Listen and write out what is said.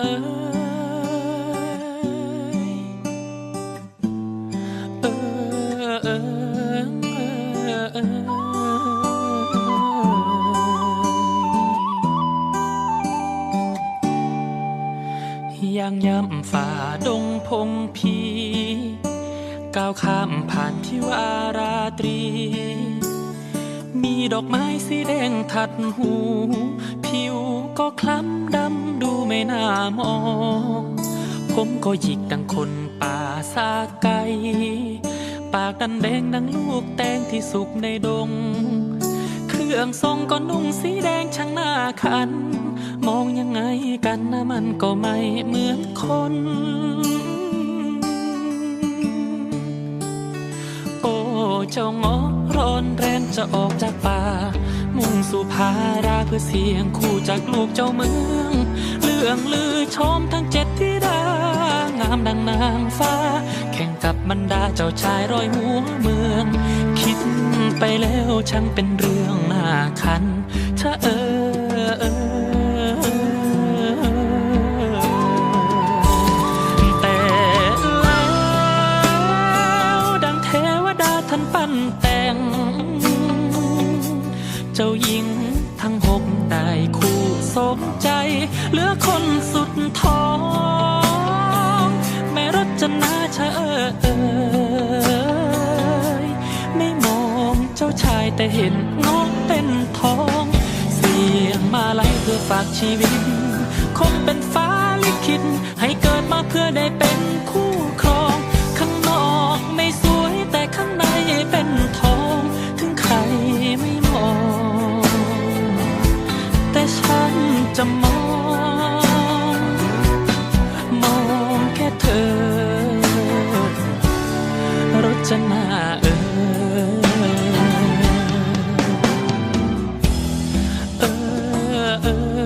เอ๋ยเย่งย่ำฝ่าดงพงพีก้าวข้ามผ่านที่วาราตรี มีดอกไม้สีแดงทัดหู ผิวก็คล้ำดำดูไม่น่ามอง ผมก็หยิกดังคนป่าซาไกปากดันแดงดังลูกแตงที่สุกในดง เครื่องทรงก็นุ่งสีแดงช่างหน้าคัน มองยังไงกันนะมันก็ไม่เหมือนคนโอ้เจ้าเงอร้อนแร จะออกจากป่า มุ่งสู่พาราเพื่อเสียงคู่จากลูกเจ้าเมืองเรื่องลือชมทั้งเจ็ดที่ดางามดังนางฟ้า แข่งกับบรรดาเจ้าชายร้อยหัวเมือง คิดไปแล้วช่างเป็นเรื่องน่าคันเออเออแต่แล้วดังเทวดาท่านปั้นแต่ง จ้าหญิงทั้งหกได้คู่สมใจ เหลือคนสุดท้อง แม่รจนาชะเออเอยไม่มองเจ้าชายแต่เห็นน้องเป็นทอง เสียงมาลัยเพื่อฝากชีวิต คงเป็นฟ้าลิขิตให้เกิดมาเพื่อได้เป็น จะมอง มองแค่เธอ รจนาเออเออ